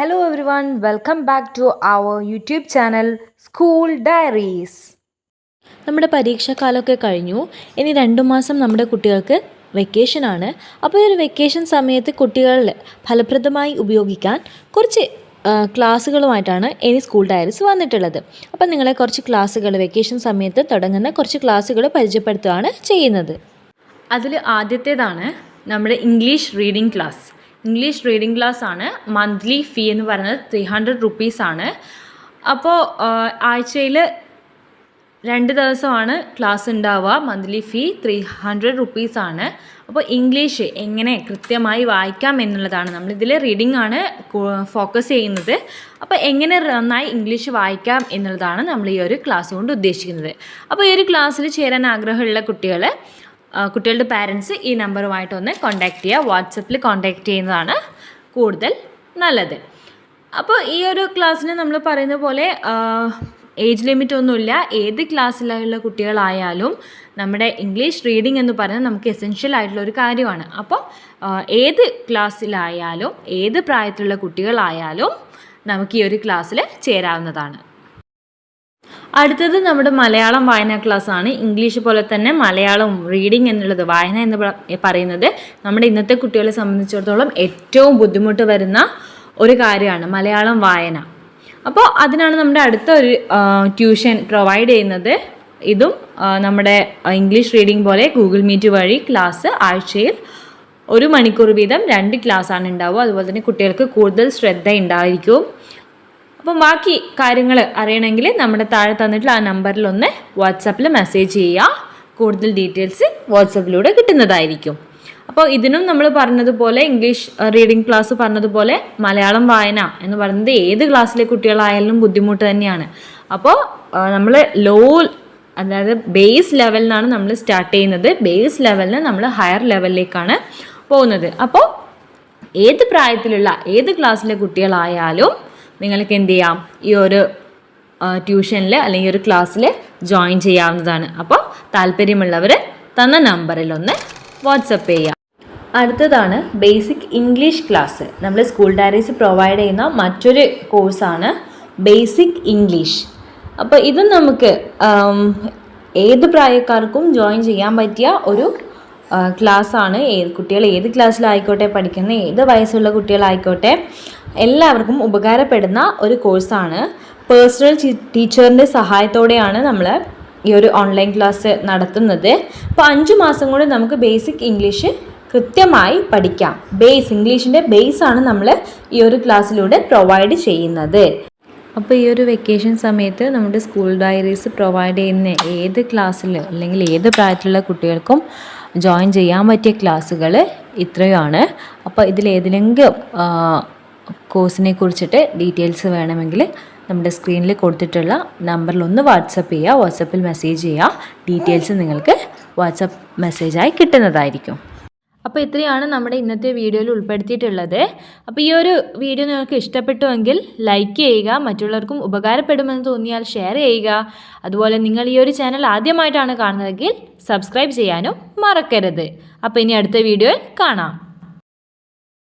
Hello one welcome back to our YouTube channel school diaries നമ്മുടെ പരീക്ഷാക്കാലമൊക്കെ കഴിഞ്ഞു. ഇനി രണ്ടു മാസം നമ്മുടെ കുട്ടികൾക്ക് വെക്കേഷനാണ് അപ്പോൾ ഈ ഒരു വെക്കേഷൻ സമയത്ത് കുട്ടികളിൽ ഫലപ്രദമായി ഉപയോഗിക്കാൻ കുറച്ച് ക്ലാസ്സുകളുമായിട്ടാണ് ഇനി സ്കൂൾ ഡയറീസ് വന്നിട്ടുള്ളത്. അപ്പം നിങ്ങളെ കുറച്ച് ക്ലാസ്സുകൾ വെക്കേഷൻ സമയത്ത് തുടങ്ങുന്ന കുറച്ച് ക്ലാസ്സുകൾ പരിചയപ്പെടുത്തുകയാണ് ചെയ്യുന്നത്. അതിൽ ആദ്യത്തേതാണ് നമ്മുടെ English reading class English reading class ആണ്. മന്ത്ലി ഫീ എന്ന് പറയുന്നത് ത്രീ ഹൺഡ്രഡ് റുപ്പീസ് ആണ്. അപ്പോൾ ആഴ്ചയിൽ രണ്ട് ദിവസമാണ് ക്ലാസ് ഉണ്ടാവുക. Monthly fee three hundred rupees ആണ്. അപ്പോൾ ഇംഗ്ലീഷ് എങ്ങനെ കൃത്യമായി വായിക്കാം എന്നുള്ളതാണ്. നമ്മളിതിൽ റീഡിംഗ് ആണ് ഫോക്കസ് ചെയ്യുന്നത്. അപ്പോൾ എങ്ങനെ നന്നായി ഇംഗ്ലീഷ് വായിക്കാം എന്നുള്ളതാണ് നമ്മൾ ഈ ഒരു ക്ലാസ് കൊണ്ട് ഉദ്ദേശിക്കുന്നത്. അപ്പോൾ ഈ ഒരു ക്ലാസ്സിൽ ചേരാൻ ആഗ്രഹമുള്ള കുട്ടികൾ കുട്ടികളുടെ പാരൻസ് ഈ നമ്പറുമായിട്ടൊന്ന് കോൺടാക്റ്റ് ചെയ്യുക. വാട്സപ്പിൽ കോൺടാക്റ്റ് ചെയ്യുന്നതാണ് കൂടുതൽ നല്ലത്. അപ്പോൾ ഈ ഒരു ക്ലാസ്സിന് നമ്മൾ പറയുന്ന പോലെ ഏജ് ലിമിറ്റ് ഒന്നുമില്ല. ഏത് ക്ലാസ്സിലുള്ള കുട്ടികളായാലും നമ്മുടെ ഇംഗ്ലീഷ് റീഡിംഗ് എന്ന് പറയുന്നത് നമുക്ക് എസെൻഷ്യൽ ആയിട്ടുള്ള ഒരു കാര്യമാണ്. അപ്പോൾ ഏത് ക്ലാസ്സിലായാലും ഏത് പ്രായത്തിലുള്ള കുട്ടികളായാലും നമുക്ക് ഈ ഒരു ക്ലാസ്സിൽ ചേരാവുന്നതാണ്. അടുത്തത് നമ്മുടെ മലയാളം വായന ക്ലാസ് ആണ്. ഇംഗ്ലീഷ് പോലെ തന്നെ മലയാളം റീഡിംഗ് എന്നുള്ളത് വായന എന്ന് പറയുന്നത് നമ്മുടെ ഇന്നത്തെ കുട്ടികളെ സംബന്ധിച്ചിടത്തോളം ഏറ്റവും ബുദ്ധിമുട്ട് വരുന്ന ഒരു കാര്യമാണ് മലയാളം വായന. അപ്പോൾ അതിനാണ് നമ്മുടെ അടുത്ത ഒരു ട്യൂഷൻ പ്രൊവൈഡ് ചെയ്യുന്നത്. ഇതും നമ്മുടെ ഇംഗ്ലീഷ് റീഡിംഗ് പോലെ ഗൂഗിൾ മീറ്റ് വഴി ക്ലാസ് ആഴ്ചയിൽ ഒരു മണിക്കൂർ വീതം രണ്ട് ക്ലാസ്സാണ് ഉണ്ടാവുക. അതുപോലെ തന്നെ കുട്ടികൾക്ക് കൂടുതൽ ശ്രദ്ധ ഉണ്ടായിരിക്കും. അപ്പം ബാക്കി കാര്യങ്ങൾ അറിയണമെങ്കിൽ നമ്മുടെ താഴെ തന്നിട്ടുള്ള ആ നമ്പറിൽ ഒന്ന് വാട്സാപ്പിൽ മെസ്സേജ് ചെയ്യുക. കൂടുതൽ ഡീറ്റെയിൽസ് വാട്സപ്പിലൂടെ കിട്ടുന്നതായിരിക്കും. അപ്പോൾ ഇതിനും നമ്മൾ പറഞ്ഞതുപോലെ ഇംഗ്ലീഷ് റീഡിംഗ് ക്ലാസ് പറഞ്ഞതുപോലെ മലയാളം വായന എന്ന് പറയുന്നത് ഏത് ക്ലാസ്സിലെ കുട്ടികളായാലും ബുദ്ധിമുട്ട് തന്നെയാണ്. അപ്പോൾ നമ്മൾ ലോ അതായത് ബേസ് ലെവലിൽ നിന്നാണ് നമ്മൾ സ്റ്റാർട്ട് ചെയ്യുന്നത്. ബേസ് ലെവലിന് നമ്മൾ ഹയർ ലെവലിലേക്കാണ് പോകുന്നത്. അപ്പോൾ ഏത് പ്രായത്തിലുള്ള ഏത് ക്ലാസ്സിലെ കുട്ടികളായാലും നിങ്ങൾക്ക് എന്ത് ചെയ്യാം? ഈ ഒരു ട്യൂഷനിൽ അല്ലെങ്കിൽ ഒരു ക്ലാസ്സിൽ ജോയിൻ ചെയ്യാവുന്നതാണ്. അപ്പോൾ താല്പര്യമുള്ളവർ തന്ന നമ്പറിൽ ഒന്ന് വാട്സപ്പ് ചെയ്യാം. അടുത്തതാണ് ബേസിക് ഇംഗ്ലീഷ് ക്ലാസ് നമ്മൾ സ്കൂൾ ഡയറീസ് പ്രൊവൈഡ് ചെയ്യുന്ന മറ്റൊരു കോഴ്സാണ് ബേസിക് ഇംഗ്ലീഷ് അപ്പോൾ ഇത് നമുക്ക് ഏത് പ്രായക്കാർക്കും ജോയിൻ ചെയ്യാൻ പറ്റിയ ഒരു ക്ലാസ്സാണ് ഏത് കുട്ടികൾ ഏത് ക്ലാസ്സിലായിക്കോട്ടെ പഠിക്കുന്ന ഏത് വയസ്സുള്ള കുട്ടികളായിക്കോട്ടെ എല്ലാവർക്കും ഉപകാരപ്പെടുന്ന ഒരു കോഴ്സാണ്. പേഴ്സണൽ ടീച്ചറിന്റെ സഹായത്തോടെയാണ് നമ്മൾ ഈ ഒരു ഓൺലൈൻ ക്ലാസ് നടത്തുന്നത്. അപ്പോൾ അഞ്ച് മാസം കൊണ്ട് നമുക്ക് ബേസിക് ഇംഗ്ലീഷ് കൃത്യമായി പഠിക്കാം. ബേസ് ഇംഗ്ലീഷിന്റെ ബേസ് ആണ് നമ്മൾ ഈ ഒരു ക്ലാസ്സിലൂടെ പ്രൊവൈഡ് ചെയ്യുന്നത്. അപ്പോൾ ഈ ഒരു വെക്കേഷൻ സമയത്ത് നമ്മുടെ സ്കൂൾ ഡയറീസ് പ്രൊവൈഡ് ചെയ്യുന്ന ഏത് ക്ലാസ്സിൽ അല്ലെങ്കിൽ ഏത് പ്രായത്തിലുള്ള കുട്ടികൾക്കും ജോയിൻ ചെയ്യാൻ പറ്റിയ ക്ലാസ്സുകൾ ഇത്രയാണ് അപ്പോൾ ഇതിലേതിലെങ്കിലും കോഴ്സിനെ കുറിച്ചിട്ട് ഡീറ്റെയിൽസ് വേണമെങ്കിൽ നമ്മുടെ സ്ക്രീനിൽ കൊടുത്തിട്ടുള്ള നമ്പറിൽ ഒന്ന് വാട്സപ്പ് ചെയ്യുക വാട്സപ്പിൽ മെസ്സേജ് ചെയ്യുക. ഡീറ്റെയിൽസ് നിങ്ങൾക്ക് വാട്സപ്പ് മെസ്സേജായി കിട്ടുന്നതായിരിക്കും. അപ്പോൾ ഇത്രയാണ് നമ്മുടെ ഇന്നത്തെ വീഡിയോയിൽ ഉൾപ്പെടുത്തിയിട്ടുള്ളത്. അപ്പോൾ ഈ ഒരു വീഡിയോ നിങ്ങൾക്ക് ഇഷ്ടപ്പെട്ടുവെങ്കിൽ ലൈക്ക് ചെയ്യുക മറ്റുള്ളവർക്കും ഉപകാരപ്പെടുമെന്ന് തോന്നിയാൽ ഷെയർ ചെയ്യുക. അതുപോലെ നിങ്ങൾ ഈ ഒരു ചാനൽ ആദ്യമായിട്ടാണ് കാണുന്നതെങ്കിൽ സബ്സ്ക്രൈബ് ചെയ്യാനും മറക്കരുത്. അപ്പോൾ ഇനി അടുത്ത വീഡിയോയിൽ കാണാം.